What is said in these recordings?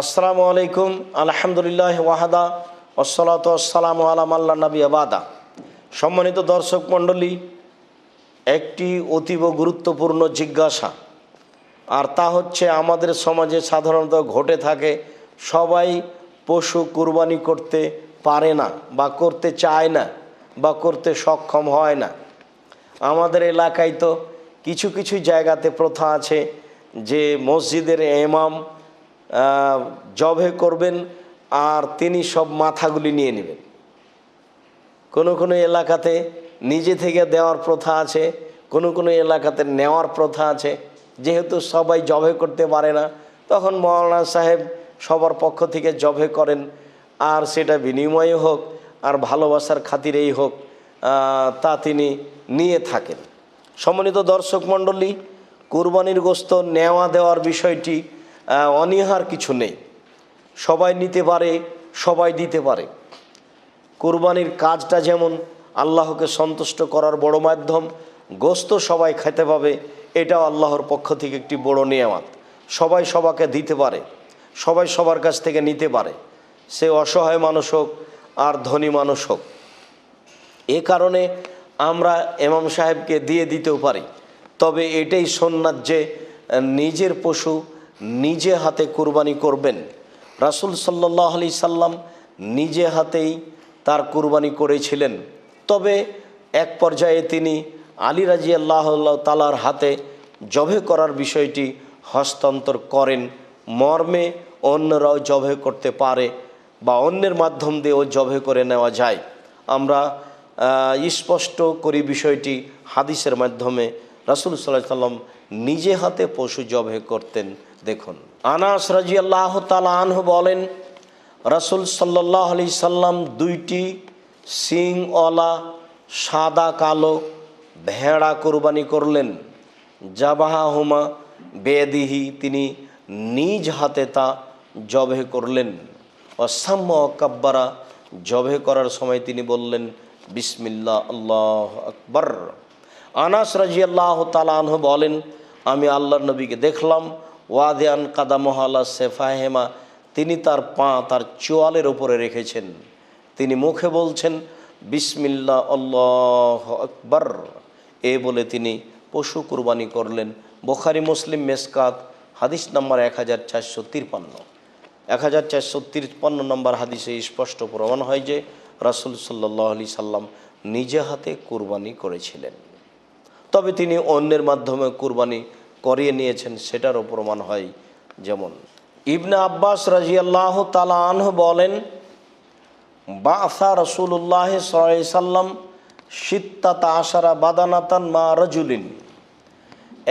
আসসালামু আলাইকুম, আলহামদুলিল্লাহ ওয়াহাদা ওসলাত আসসালাম আলাম আল্লাহ নবী আবাদা সম্মানিত দর্শক মণ্ডলী, একটি অতীব গুরুত্বপূর্ণ জিজ্ঞাসা, আর তা হচ্ছে আমাদের সমাজে সাধারণত ঘটে থাকে, সবাই পশু কুরবানি করতে পারে না, বা করতে চায় না, বা করতে সক্ষম হয় না। আমাদের এলাকায় তো কিছু কিছু জায়গাতে প্রথা আছে যে মসজিদের এমাম জবে করবেন আর তিনি সব মাথাগুলি নিয়ে নেবেন। কোনো কোনো এলাকাতে নিজে থেকে দেওয়ার প্রথা আছে, কোনো কোনো এলাকাতে নেওয়ার প্রথা আছে। যেহেতু সবাই জবে করতে পারে না, তখন মৌলানা সাহেব সবার পক্ষ থেকে জবে করেন, আর সেটা বিনিময়ে হোক আর ভালোবাসার খাতিরেই হোক তা তিনি নিয়ে থাকেন। সম্মানিত দর্শক মণ্ডলী, কুরবানির গোস্ত নেওয়া দেওয়ার বিষয়টি অনীহার কিছু নেই। সবাই নিতে পারে, সবাই দিতে পারে। কোরবানির কাজটা যেমন আল্লাহকে সন্তুষ্ট করার বড় মাধ্যম, গোস্ত সবাই খেতে পাবে, এটাও আল্লাহর পক্ষ থেকে একটি বড় নিয়ামত। সবাই সবাকে দিতে পারে, সবাই সবার কাছ থেকে নিতে পারে। সে অসহায় মানুষ হোক আর ধনী মানুষ হোক। এ কারণে আমরা এমাম সাহেবকে দিয়ে দিতেও পারি। তবে এটাই সন্ন্যাত যে নিজের পশু নিজে হাতে কুরবানি করবেন। রাসুল সাল্লাহ আলি সাল্লাম নিজে হাতেই তার কুরবানি করেছিলেন। তবে এক পর্যায়ে তিনি আলী রাজি আল্লাহ তালার হাতে জবে করার বিষয়টি হস্তান্তর করেন। মর্মে অন্যরাও জবে করতে পারে বা অন্যের মাধ্যম দিয়েও জবে করে নেওয়া যায়। আমরা স্পষ্ট করি বিষয়টি হাদিসের মাধ্যমে। রাসুল সাল্লাহ সাল্লাম নিজে হাতে পশু জবে করতেন। দেখুন। আনাস রাজি আল্লাহ আনহু বলেন, রাসুল সাল্লাহ আলি সাল্লাম দুইটি সিংওয়ালা সাদা, কালো, ভেড়া কোরবানি করলেন। জাবাহা হুমা বেদিহি, তিনি নিজ হাতে তা জবে করলেন। অসাম্য কাব্বারা জবে করার সময় তিনি বললেন বিসমিল্লা আল্লাহ আকবর। আনাস রাজি আল্লাহ তালাহ বলেন, আমি আল্লাহর নবীকে দেখলাম ওয়াদিয়ান কাদামহালা সেফাহেমা, তিনি তার পা তার চোয়ালের ওপরে রেখেছেন। তিনি মুখে বলছেন বিসমিল্লা আল্লাহ আকবর। এ বলে তিনি পশু কুরবানি করলেন। বোখারি, মুসলিম, মেসকাত, হাদিস নম্বর এক হাজার চারশো তিরপান্ন। এক হাজার চারশো তিরপান্ন নম্বর হাদিসে স্পষ্ট প্রমাণ হয় যে রাসুল সাল্লাহ আলি সাল্লাম নিজে হাতে কুরবানি করেছিলেন। তবে তিনি অন্যের মাধ্যমে কুরবানি করিয়ে নিয়েছেন, সেটারও প্রমাণ হয় যেমন। ইবনে আব্বাস রাজিয়াল্লাহ তালা আনহ বলেন বাসা রসুল্লাহ সাল্লাম সিত্তাত আশারা বাদানাতান মা রজুলিন।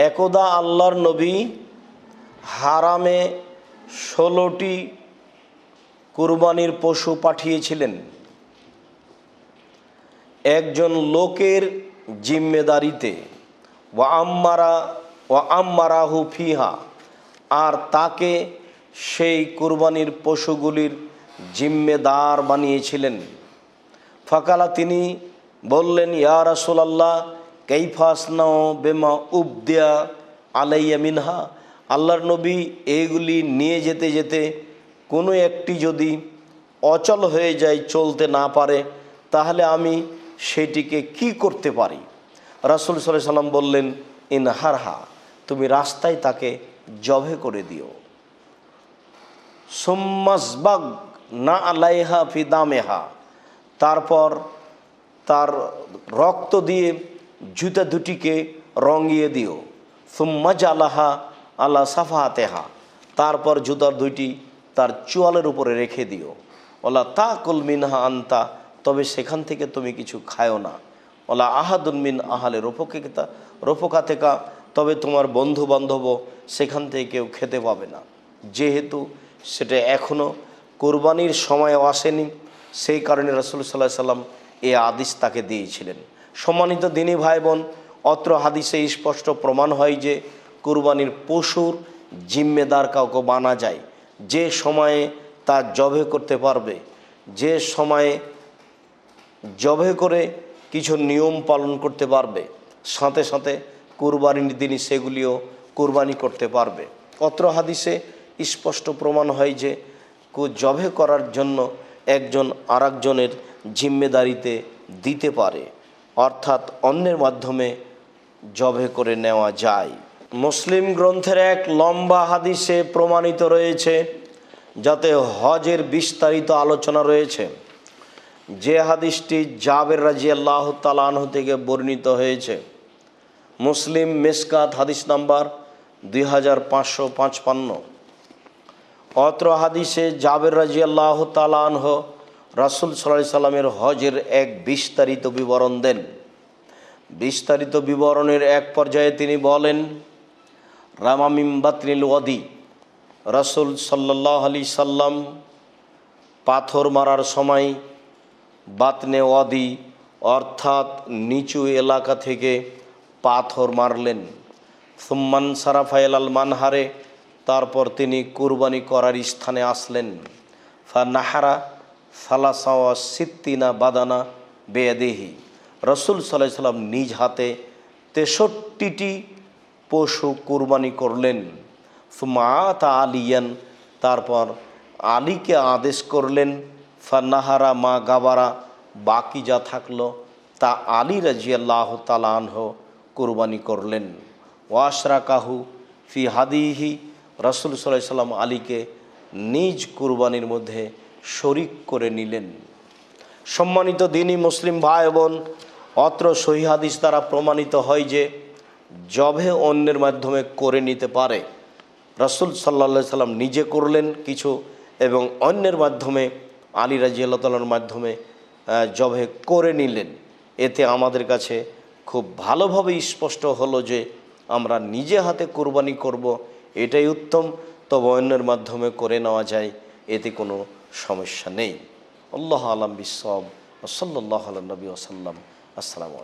একদা আল্লাহর নবী হারামে ষোলোটি কুরবানির পশু পাঠিয়েছিলেন। একজন লোকের জিম্মেদারিতে, ওয়া আম্মারা ওয়া আম্মারাহু ফিহা, আর তাকে সেই কুরবানির পশুগুলির জিম্মেদার বানিয়েছিলেন। ফাকালা তিনি বললেন, ইয়া রাসূলাল্লাহ কৈফাসনাও বেমা উবদিয়া আলাইয়া মিনহা? আল্লাহর নবী এইগুলি নিয়ে যেতে যেতে কোনো একটি যদি অচল হয়ে যায়, চলতে না পারে, তাহলে আমি সেটিকে কি করতে পারি? রাসুল সাল্লাম বললেন ইন হারহা তুমি রাস্তায় তাকে জবে করে দিও। সোম্মাসবাগ না আলাইহা ফি দামেহা। তারপর তার রক্ত দিয়ে জুতা দুটিকে রঙিয়ে দিও। সুম্মা জালাহা আল্লাহ সাফাহাতেহা। তারপর জুতার দুইটি তার চোয়ালের উপরে রেখে দিও। ওলা তা কুল মিনহা আন্তা। তবে সেখান থেকে তুমি কিছু খায়ও না। ওলা আহাদুল মিন আহালে রোপকেতা রোপকাতেকা তবে তোমার বন্ধু বান্ধবও সেখান থেকে কেউ খেতে পাবে না। যেহেতু সেটা এখনও কোরবানির সময় আসেনি, সেই কারণে রসুল সাল্লাহ সাল্লাম এ আদিস তাকে দিয়েছিলেন। সম্মানিত দিনী ভাই বোন অত্র হাদিসে স্পষ্ট প্রমাণ হয় যে কুরবানির পশুর জিম্মেদার কাউকে বানা যায়। যে সময়ে তা জবে করতে পারবে, যে সময়ে জবে করে কিছু নিয়ম পালন করতে পারবে, সাথে সাথে কুরবানির দিনই সেগুলিও কুরবানি করতে পারবে। অত্র হাদিসে স্পষ্ট প্রমাণ হয় যে, কু জবে করার জন্য একজন আরেকজনের জিম্মেদারিতে দিতে পারে, অর্থাৎ অন্যের মাধ্যমে জবে করে নেওয়া যায়। মুসলিম গ্রন্থের এক লম্বা হাদিসে প্রমাণিত রয়েছে, যাতে হজের বিস্তারিত আলোচনা রয়েছে। যে হাদিসটি জাবের রাজি আল্লাহ তালাহ থেকে বর্ণিত হয়েছে। মুসলিম মেসকাত হাদিস নাম্বার দুই হাজার পাঁচশো পাঁচপান্ন। অত্র হাদিসে জাবের রাজি আল্লাহ তালাহ রাসুল সাল্লাহ সাল্লামের হজের এক বিস্তারিত বিবরণ দেন। বিস্তারিত বিবরণের এক পর্যায়ে তিনি বলেন রামামিম বাতনিল ওয়াদি রাসুল সাল্লাহ আলি সাল্লাম পাথর মারার সময় বাতনে ওয়াদি অর্থাৎ নিচু এলাকা থেকে পাথর মারলেন। সুম্মান সারাফাইল আল মানহারে, তারপর তিনি কুরবানি করার স্থানে আসলেন। ফা নাহারা সালাসাওয়া সিত্তিনা বাদানা বেয়াদেহি। রসুল সাল্লাহ সাল্লাম নিজ হাতে তেষট্টিটি পশু কুরবানি করলেন। সুমাতা আলিয়ান, তারপর আলীকে আদেশ করলেন ফান্নাহারা মা গাবারা, বাকি যা থাকল তা আলী রাজিয়াল্লাহ তালানহ কুরবানি করলেন। ওয়াশরা কাহু ফি হাদিহি, রসুল সাল্লাহ সাল্লাম আলীকে নিজ কুরবানির মধ্যে শরিক করে নিলেন। সম্মানিত দিনই মুসলিম ভাই বোন অত্র সহি হাদিস দ্বারা প্রমাণিত হয় যে জবে অন্যের মাধ্যমে করে নিতে পারে। রসুল সাল্লা সাল্লাম নিজে করলেন কিছু এবং অন্যের মাধ্যমে, আলী রাজি আল্লাহর মাধ্যমে জবে করে নিলেন। এতে আমাদের কাছে খুব ভালোভাবে স্পষ্ট হলো যে আমরা নিজে হাতে কোরবানি করব, এটাই উত্তম। তবে অন্যের মাধ্যমে করে নেওয়া যায়, এতে কোনো সমস্যা নেই। আল্লাহ আলম বিসব সাল্লাহ নবী ওসাল্লাম আসসালামু